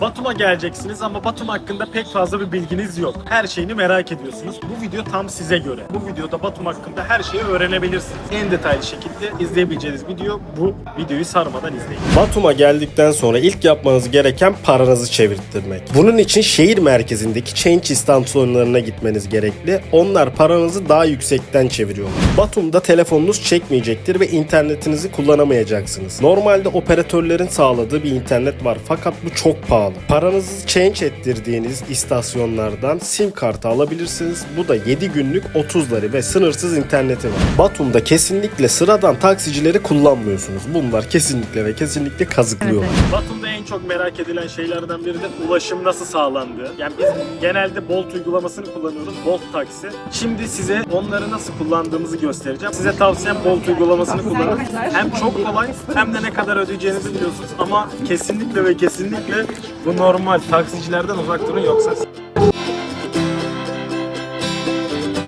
Batum'a geleceksiniz ama Batum hakkında pek fazla bir bilginiz yok. Her şeyini merak ediyorsunuz. Bu video tam size göre. Bu videoda Batum hakkında her şeyi öğrenebilirsiniz. En detaylı şekilde izleyebileceğiniz video bu. Videoyu sarmadan izleyin. Batum'a geldikten sonra ilk yapmanız gereken paranızı çevirttirmek. Bunun için şehir merkezindeki change istasyonlarına gitmeniz gerekli. Onlar paranızı daha yüksekten çeviriyorlar. Batum'da telefonunuz çekmeyecektir ve internetinizi kullanamayacaksınız. Normalde operatörlerin sağladığı bir internet var fakat bu çok pahalı. Paranızı change ettirdiğiniz istasyonlardan sim kartı alabilirsiniz. Bu da 7 günlük 30 lira ve sınırsız interneti var. Batum'da kesinlikle sıradan taksicileri kullanmıyorsunuz. Bunlar kesinlikle ve kesinlikle kazıklıyorlar. Batum'da en çok merak edilen şeylerden biri de ulaşım nasıl sağlandığı. Yani biz genelde Bolt uygulamasını kullanıyoruz. Bolt taksi. Şimdi size onları nasıl kullandığımızı göstereceğim. Size tavsiyem Bolt uygulamasını kullanın. Hem çok kolay hem de ne kadar ödeyeceğinizi biliyorsunuz. Ama kesinlikle ve kesinlikle bu normal taksicilerden uzak durun yoksa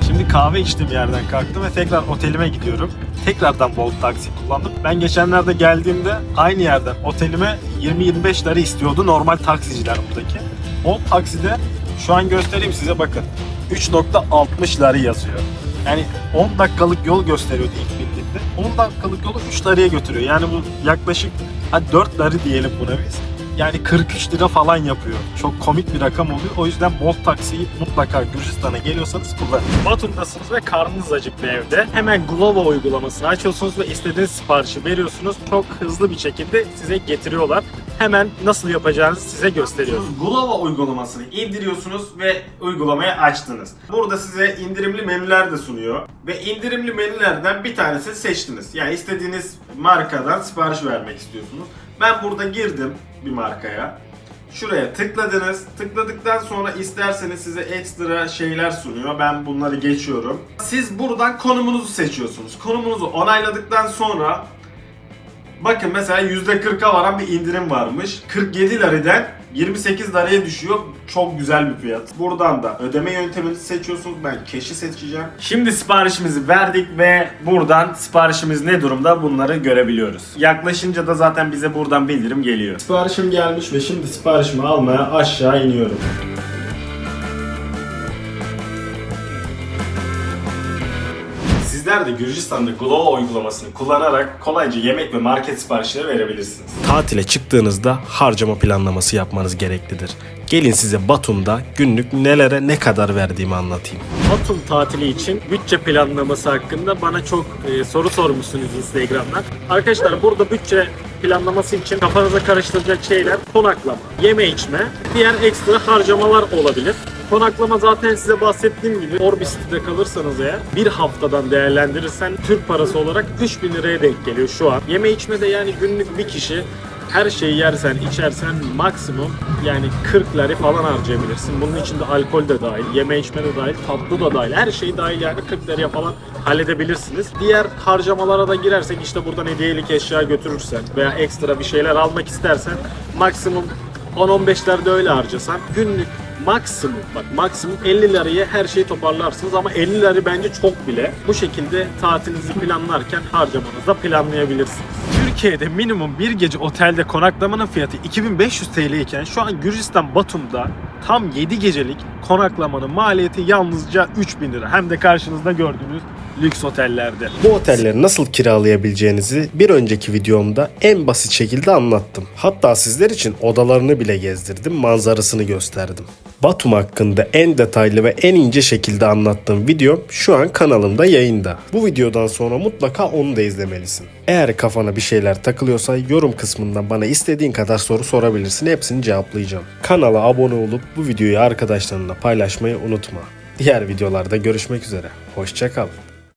Şimdi kahve içtiğim yerden kalktım ve tekrar otelime gidiyorum. Tekrardan Bolt taksi kullandım. Ben geçenlerde geldiğimde aynı yerden otelime 20-25 lira istiyordu normal taksiciler buradaki. Bolt takside şu an göstereyim size bakın. 3.60 lira yazıyor. Yani 10 dakikalık yol gösteriyordu ilk bindiğimde. 10 dakikalık yolu 3 liraya götürüyor. Yani bu yaklaşık hadi 4 lira diyelim buna biz. Yani 43 lira falan yapıyor. Çok komik bir rakam oluyor. O yüzden Bolt taksiyi mutlaka Gürcistan'a geliyorsanız kullanın. Batum'dasınız ve karnınız acıktı evde. Hemen Glovo uygulamasını açıyorsunuz ve istediğiniz siparişi veriyorsunuz. Çok hızlı bir şekilde size getiriyorlar. Hemen nasıl yapacağınızı size gösteriyoruz. Glovo uygulamasını indiriyorsunuz ve uygulamayı açtınız. Burada size indirimli menüler de sunuyor. Ve indirimli menülerden bir tanesini seçtiniz. Yani istediğiniz markadan sipariş vermek istiyorsunuz. Ben burada girdim bir markaya. Şuraya tıkladınız. Tıkladıktan sonra isterseniz size ekstra şeyler sunuyor. Ben bunları geçiyorum. Siz buradan konumunuzu seçiyorsunuz. Konumunuzu onayladıktan sonra bakın mesela %40'a varan bir indirim varmış. 47 liradan 28 liraya düşüyor. Çok güzel bir fiyat. Buradan da ödeme yöntemini seçiyorsunuz. Ben cash'i seçeceğim. Şimdi siparişimizi verdik ve buradan siparişimiz ne durumda bunları görebiliyoruz. Yaklaşınca da zaten bize buradan bildirim geliyor. Siparişim gelmiş ve şimdi siparişimi almaya aşağı iniyorum. Sizler de Gürcistan'da Glovo uygulamasını kullanarak kolayca yemek ve market siparişleri verebilirsiniz. Tatile çıktığınızda harcama planlaması yapmanız gereklidir. Gelin size Batum'da günlük nelere ne kadar verdiğimi anlatayım. Batum tatili için bütçe planlaması hakkında bana çok e, soru sormuşsunuz Instagram'dan. Arkadaşlar burada bütçe planlaması için kafanıza karıştıracak şeyler konaklama, yeme içme, diğer ekstra harcamalar olabilir. Konaklama zaten size bahsettiğim gibi Orbis'te kalırsanız eğer bir haftadan değerlendirirsen Türk parası olarak 3000 liraya denk geliyor şu an. Yeme içme de yani günlük bir kişi her şeyi yersen, içersen maksimum yani 40 lira falan harcayabilirsin. Bunun içinde alkol de dahil, yeme içme de dahil, tatlı da dahil, her şey dahil yani 40 liraya falan halledebilirsiniz. Diğer harcamalara da girersek işte buradan hediyelik eşya götürürsen veya ekstra bir şeyler almak istersen maksimum 10-15 lira da öyle harcasan günlük maksimum bak maksimum 50 liraya her şeyi toparlarsınız ama 50 lira bence çok bile. Bu şekilde tatilinizi planlarken harcamanızı da planlayabilirsiniz. Türkiye'de minimum bir gece otelde konaklamanın fiyatı 2500 TL iken şu an Gürcistan Batum'da tam 7 gecelik konaklamanın maliyeti yalnızca 3000 lira. Hem de karşınızda gördüğünüz lüks otellerde. Bu otelleri nasıl kiralayabileceğinizi bir önceki videomda en basit şekilde anlattım. Hatta sizler için odalarını bile gezdirdim, manzarasını gösterdim. Batum hakkında en detaylı ve en ince şekilde anlattığım video şu an kanalımda yayında. Bu videodan sonra mutlaka onu da izlemelisin. Eğer kafana bir şeyler takılıyorsa yorum kısmından bana istediğin kadar soru sorabilirsin. Hepsini cevaplayacağım. Kanala abone olup bu videoyu arkadaşlarınla paylaşmayı unutma. Diğer videolarda görüşmek üzere. Hoşçakal.